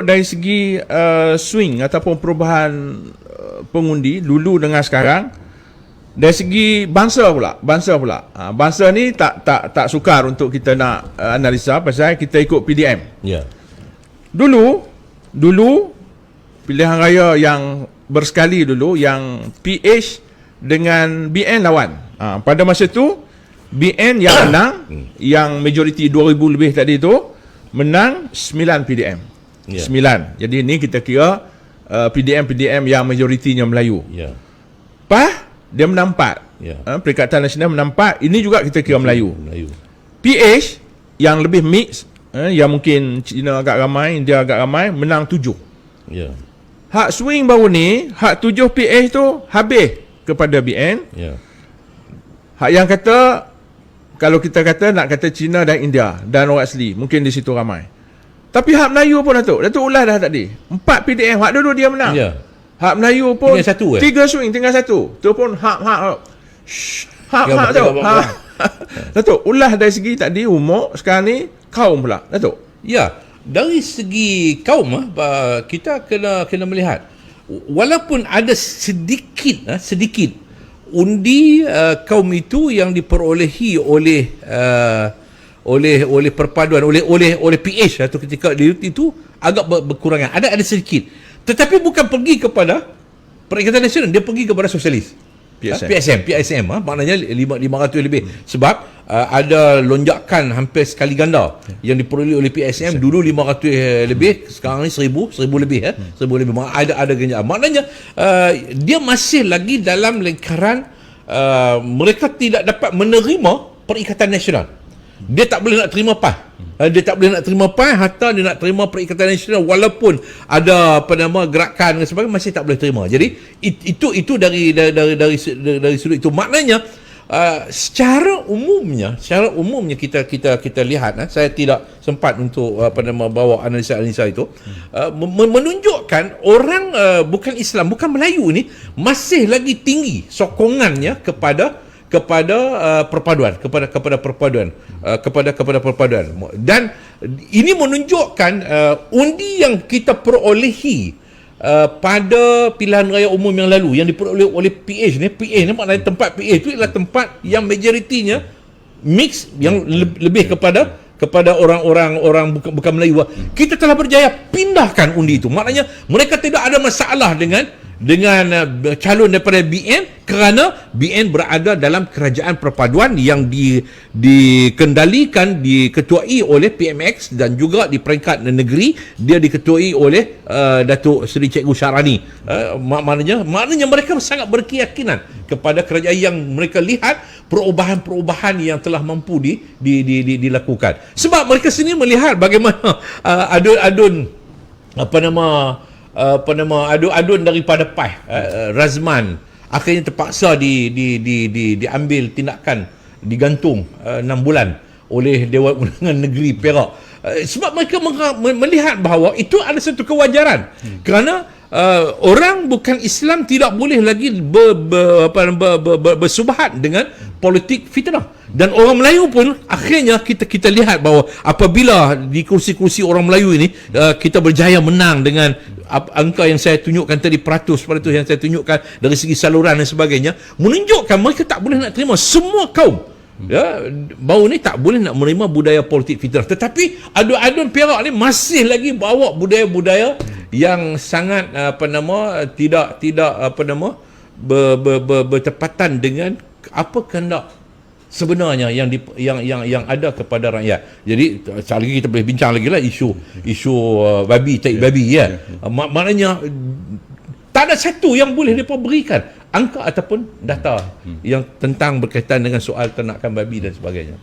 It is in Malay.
dari segi uh, swing ataupun perubahan uh, pengundi dulu dengan sekarang. Dari segi bangsa pula bangsa pula. Uh, bangsa ni tak tak tak sukar untuk kita nak uh, analisa pasal kita ikut PDM Ya. dulu dulu pilihan raya yang bersekali dulu yang PH dengan BN lawan. Uh, pada masa tu BN yang menang yang majoriti 2000 lebih tadi tu menang 9 PDM Ya. Sembilan. Jadi ni kita kira uh, PDM-PDM yang majoritinya Melayu. Ya. PAH dia menang empat. Ya. Uh, Perikatan Nasional menang empat. Ini juga kita kira Melayu. Melayu. PH yang lebih mix, uh, yang mungkin Cina agak ramai, India agak ramai, menang tujuh. Ya. Hak swing baru ni, hak tujuh PH tu habis kepada BN. Ya. Hak yang kata, kalau kita kata nak kata Cina dan India dan orang asli, mungkin di situ ramai. Tapi hak Melayu pun Datuk. Datuk ulas dah tadi. Empat PDM. Hak dulu dia menang. Ya. Hak Melayu pun Tinggal satu, eh? Tiga swing tinggal satu. Tu pun hak hak hak. Hak hak tu. Ha. Datuk, ulah dari segi tadi umur sekarang ni kaum pula. Datuk. Ya, dari segi kaum bah, kita kena kena melihat walaupun ada sedikit ah, sedikit undi uh, kaum itu yang diperolehi oleh uh, oleh oleh perpaduan oleh oleh oleh PH atau ketika dia itu agak ber- berkurangan. Ada ada sedikit. Tetapi bukan pergi kepada Perikatan Nasional, dia pergi kepada sosialis. PSM. Ah, PSM, PSM ah, maknanya lima- 500 lebih. Sebab uh, ada lonjakan hampir sekali ganda yang diperolehi oleh PSM dulu 500 lebih, sekarang ni 1000, 1000 lebih eh. 1000 lebih. Ada ada ganjaan. Maknanya uh, dia masih lagi dalam lingkaran uh, mereka tidak dapat menerima Perikatan Nasional. Dia tak boleh nak terima PAS. Uh, dia tak boleh nak terima PAS hatta dia nak terima Perikatan Nasional walaupun ada apa nama gerakan dan sebagainya masih tak boleh terima. Jadi it, itu itu dari dari dari dari, dari, sudut itu maknanya uh, secara umumnya secara umumnya kita kita kita lihat uh, saya tidak sempat untuk uh, apa nama bawa analisa-analisa itu uh, men- menunjukkan orang uh, bukan Islam bukan Melayu ni masih lagi tinggi sokongannya kepada kepada uh, perpaduan kepada kepada perpaduan uh, kepada kepada perpaduan. Dan ini menunjukkan uh, undi yang kita perolehi uh, pada pilihan raya umum yang lalu yang diperoleh oleh PH ni. PH ni maknanya tempat PH itu adalah tempat yang majoritinya mix yang le- lebih kepada kepada orang-orang orang bukan bukan Melayu. Kita telah berjaya pindahkan undi itu. Maknanya mereka tidak ada masalah dengan dengan uh, calon daripada BN kerana BN berada dalam kerajaan perpaduan yang di dikendalikan diketuai oleh PMX dan juga di peringkat negeri dia diketuai oleh uh, Datuk Seri Cikgu Syarani. Uh, mak- maknanya maknanya mereka sangat berkeyakinan kepada kerajaan yang mereka lihat perubahan-perubahan yang telah mampu di, di, di, di dilakukan. Sebab mereka sendiri melihat bagaimana uh, adun-adun apa nama apa nama adun-adun daripada PAS uh, Razman. Akhirnya terpaksa di di di, di diambil tindakan digantung uh, 6 bulan oleh Dewan Undangan Negeri Perak. Uh, sebab mereka melihat bahawa itu ada satu kewajaran. Hmm. kerana uh, orang bukan Islam tidak boleh lagi ber, ber, apa, ber, ber, ber, bersubhat dengan politik fitnah. Dan orang Melayu pun akhirnya kita kita lihat bahawa apabila di kursi-kursi orang Melayu ini uh, kita berjaya menang dengan angka yang saya tunjukkan tadi peratus peratus yang saya tunjukkan dari segi saluran dan sebagainya menunjukkan mereka tak boleh nak terima semua kaum. Ya bau ni tak boleh nak menerima budaya politik fitnah. Tetapi adun-adun Perak ni masih lagi bawa budaya-budaya yang sangat apa nama tidak tidak apa nama ber, ber, ber, bertepatan dengan apa kehendak sebenarnya yang di, yang yang yang ada kepada rakyat. Jadi sekali lagi kita boleh bincang lagi lah isu isu uh, babi tai babi ya. Uh, mak- maknanya tak ada satu yang boleh mereka berikan angka ataupun data yang tentang berkaitan dengan soal ternakan babi dan sebagainya.